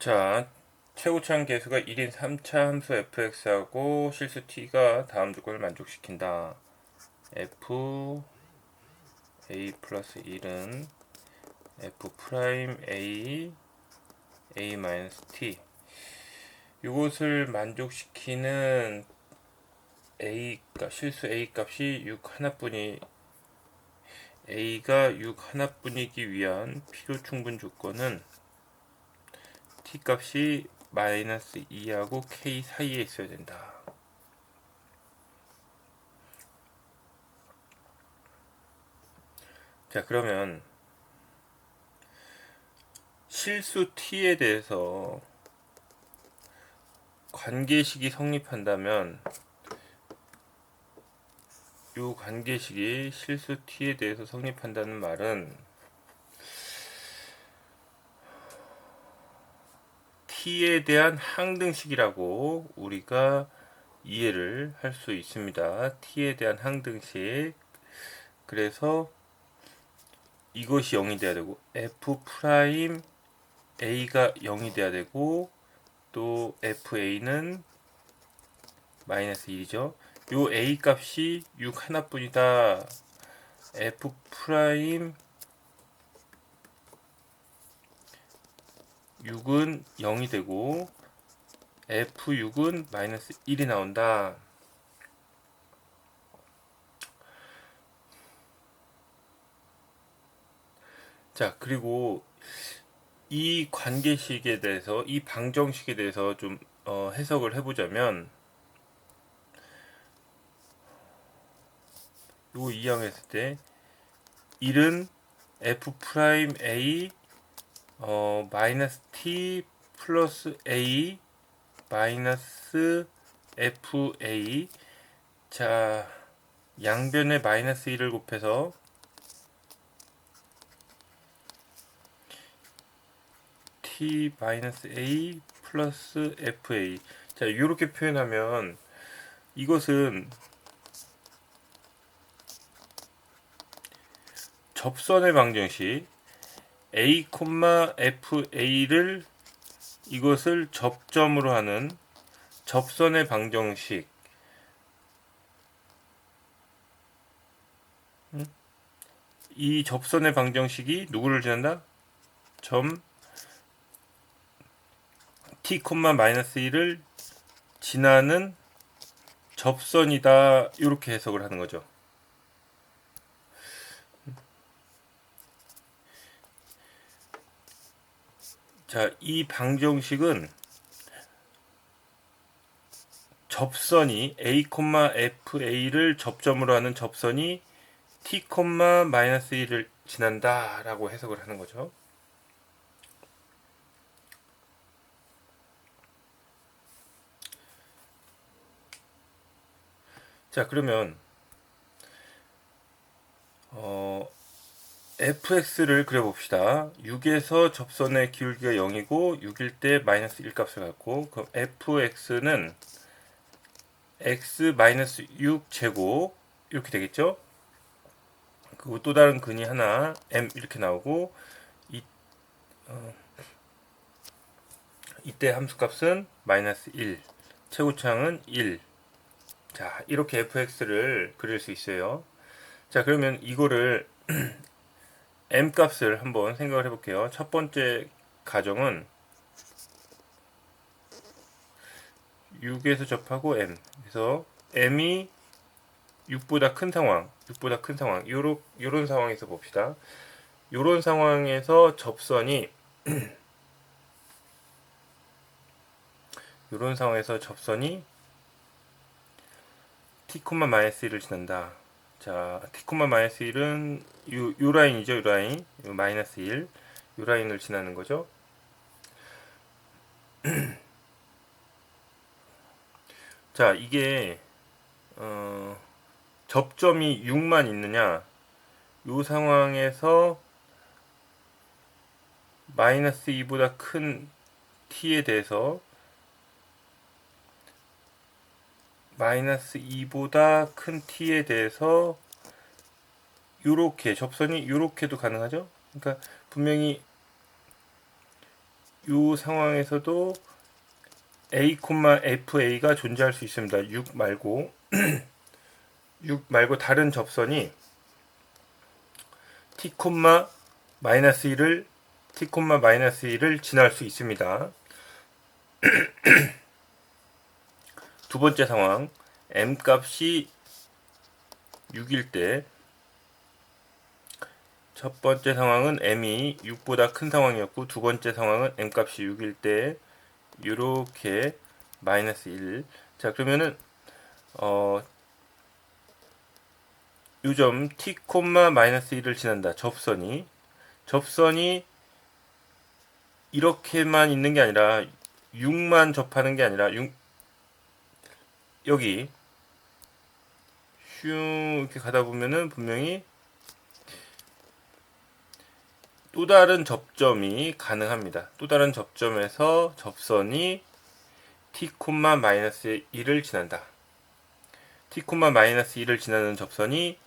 자, 최고차항 계수가 1인 3차 함수 fx하고 실수 t가 다음 조건을 만족시킨다. f a 플러스 1은 f 프라임 a a 마이너스 t 이것을 만족시키는 a 값 실수 a 값이 6 하나뿐이 a가 6 하나뿐이기 위한 필요 충분 조건은 t 값이 마이너스 2하고 k 사이에 있어야 된다. 자, 그러면 실수 t에 대해서 관계식이 성립한다면 이 관계식이 실수 t에 대해서 성립한다는 말은 t에 대한 항등식이라고 우리가 이해를 할 수 있습니다. t에 대한 항등식. 그래서 이것이 0이 돼야 되고 f 프라임 a가 0이 돼야 되고 또 fa는 마이너스 1이죠. 요 a 값이 6 하나뿐이다. f 프라임 6은 0이 되고 F6은 마이너스 1이 나온다. 자, 그리고 이 관계식에 대해서, 이 방정식에 대해서 좀 어, 해석을 해보자면, 요 이항했을 때, 1은 F 프라임 A 어, 마이너스 t 플러스 a 마이너스 fa 자 양변에 마이너스 1을 곱해서 t 마이너스 a 플러스 fa 자 이렇게 표현하면 이것은 접선의 방정식 a, fa를 이것을 접점으로 하는 접선의 방정식 이 접선의 방정식이 누구를 지난다? 점 t, 마이너스 1을 지나는 접선이다 이렇게 해석을 하는 거죠. 자, 이 방정식은 접선이 a, fa를 접점으로 하는 접선이 t, 마이너스 1을 지난다 라고 해석을 하는 거죠. 자, 그러면 어, fx를 그려봅시다. 6에서 접선의 기울기가 0이고 6일 때 마이너스 1 값을 갖고 그럼 fx는 x 마이너스 6 제곱 이렇게 되겠죠? 그리고 또 다른 근이 하나 m 이렇게 나오고 이, 어, 이때 함수값은 마이너스 1 최고차항은 1 자, 이렇게 fx를 그릴 수 있어요. 자, 그러면 이거를 m 값을 한번 생각을 해볼게요. 첫 번째 가정은 6에서 접하고 m. 그래서 m이 6보다 큰 상황, 6보다 큰 상황, 요런, 요런 상황에서 봅시다. 요런 상황에서 접선이 요런 상황에서 접선이 t, 마이너스 1을 지난다. 자, t, 마이너스 1은 요, 요 라인이죠, 요 라인. 요 마이너스 1. 요 라인을 지나는 거죠. 자, 이게, 어, 접점이 6만 있느냐. 요 상황에서 마이너스 2보다 큰 t에 대해서 마이너스 2보다 큰 t에 대해서 요렇게 접선이 요렇게도 가능하죠. 그러니까 분명히 이 상황에서도 a, fa가 존재할 수 있습니다. 6 말고 6 말고 다른 접선이 t, 마이너스 1을 t, 마이너스 1을 지날 수 있습니다. 두 번째 상황 m 값이 6일 때 첫 번째 상황은 m이 6보다 큰 상황이었고 두 번째 상황은 m 값이 6일 때 이렇게 마이너스 1. 자 그러면은 어 요점 t, 마이너스 1을 지난다. 접선이 접선이 이렇게만 있는 게 아니라 6만 접하는 게 아니라 6 여기 슝 이렇게 가다 보면은 분명히 또 다른 접점이 가능합니다. 또 다른 접점에서 접선이 t, 마이너스 1을 지난다. t, 마이너스 1을 지나는 접선이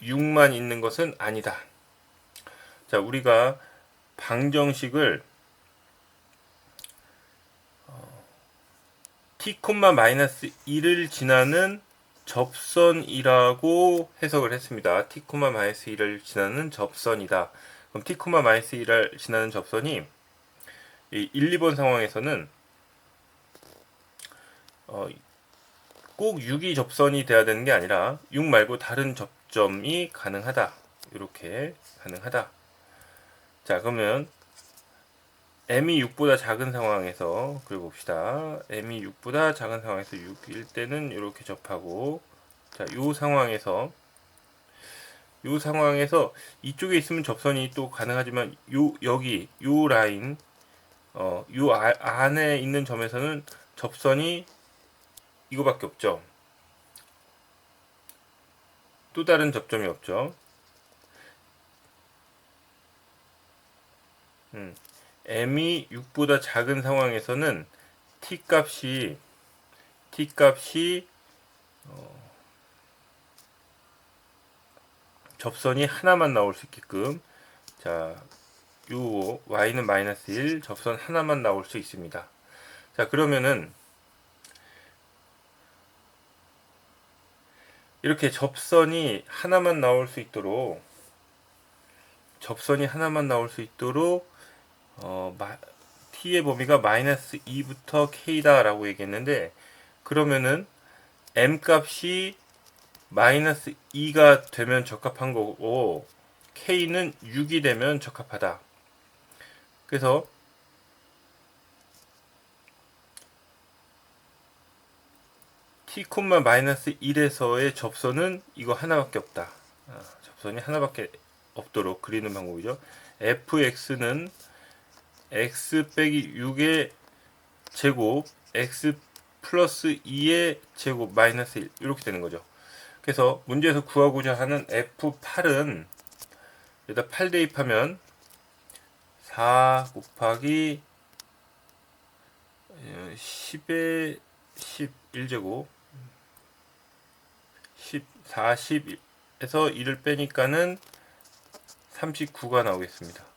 6만 있는 것은 아니다. 자, 우리가 방정식을 t, 마이너스 1을 지나는 접선이라고 해석을 했습니다. t, 마이너스 1을 지나는 접선이다. 그럼 t, 마이너스 1을 지나는 접선이 1, 2번 상황에서는 어, 꼭 6이 접선이 돼야 되는 게 아니라 6 말고 다른 접점이 가능하다. 이렇게 가능하다. 자, 그러면 m이 6보다 작은 상황에서 그려봅시다. m이 6보다 작은 상황에서 6일 때는 이렇게 접하고 자, 요 상황에서 요 상황에서 이쪽에 있으면 접선이 또 가능하지만 요 여기 요 라인 어, 요 아, 안에 있는 점에서는 접선이 이거밖에 없죠. 또 다른 접점이 없죠. 음. M이 6보다 작은 상황에서는 t 값이 t 값이 어, 접선이 하나만 나올 수 있게끔 자, 요 y는 마이너스 1 접선 하나만 나올 수 있습니다. 자, 그러면은 이렇게 접선이 하나만 나올 수 있도록 접선이 하나만 나올 수 있도록 어, 마, t의 범위가 마이너스 2부터 k다라고 얘기했는데 그러면은 m 값이 마이너스 2가 되면 적합한 거고 k는 6이 되면 적합하다. 그래서 t, 마이너스 1에서의 접선은 이거 하나밖에 없다. 아, 접선이 하나밖에 없도록 그리는 방법이죠. fx는 x 빼기 6의 제곱 x 플러스 2의 제곱 마이너스 1 이렇게 되는 거죠. 그래서 문제에서 구하고자 하는 f8은 여기다 8 대입하면 4 곱하기 10의 11제곱 10, 40에서 1을 빼니까는 39가 나오겠습니다.